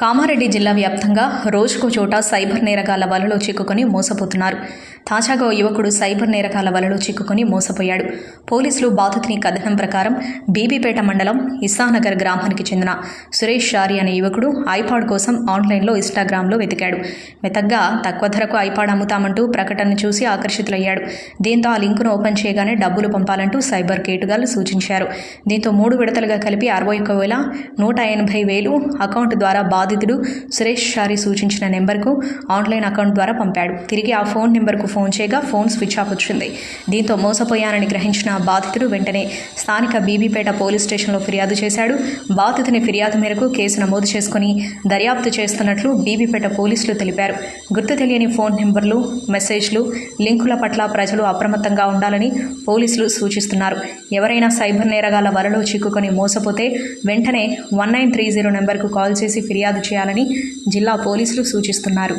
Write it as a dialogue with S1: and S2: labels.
S1: కామారెడ్డి జిల్లా వ్యాప్తంగా రోజుకో చోట సైబర్ నేరగాళ్ళ వలలో చిక్కుకొని మోసపోతున్నారు. తాజాగా ఓ యువకుడు సైబర్ నేరకాల వలలో చిక్కుకుని మోసపోయాడు. పోలీసులు బాధితుని కథనం ప్రకారం బీబీపేట మండలం ఇస్సానగర్ గ్రామానికి చెందిన సురేష్ షారి అనే యువకుడు ఐపాడ్ కోసం ఆన్లైన్లో ఇన్స్టాగ్రామ్లో వెతికాడు. వెతగ్గా తక్కువ ధరకు ఐపాడ్ అమ్ముతామంటూ ప్రకటన చూసి ఆకర్షితులయ్యాడు. దీంతో ఆ లింకును ఓపెన్ చేయగానే డబ్బులు పంపాలంటూ సైబర్ కేటుగాళ్ళు సూచించారు. దీంతో మూడు విడతలుగా కలిపి అరవై ఒక్క వేల నూట ఎనభై వేలు అకౌంట్ ద్వారా బాధితుడు సురేష్ షారి సూచించిన నెంబర్కు ఆన్లైన్ అకౌంట్ ద్వారా పంపాడు. తిరిగి ఆ ఫోన్ నెంబర్కు ఫోన్ చేయగా ఫోన్ స్విచ్ ఆఫ్ వచ్చింది. దీంతో మోసపోయానని గ్రహించిన బాధితుడు వెంటనే స్థానిక బీబీపేట పోలీస్ స్టేషన్లో ఫిర్యాదు చేశాడు. బాధితుని ఫిర్యాదు మేరకు కేసు నమోదు చేసుకుని దర్యాప్తు చేస్తున్నట్లు బీబీపేట పోలీసులు తెలిపారు. గుర్తు తెలియని ఫోన్ నెంబర్లు మెసేజ్లు లింకుల పట్ల ప్రజలు అప్రమత్తంగా ఉండాలని పోలీసులు సూచిస్తున్నారు. ఎవరైనా సైబర్ నేరగాల వలలో చిక్కుకొని మోసపోతే వెంటనే వన్ నైన్ త్రీ జీరో నెంబర్కు కాల్ చేసి ఫిర్యాదు చేయాలని జిల్లా పోలీసులు సూచిస్తున్నారు.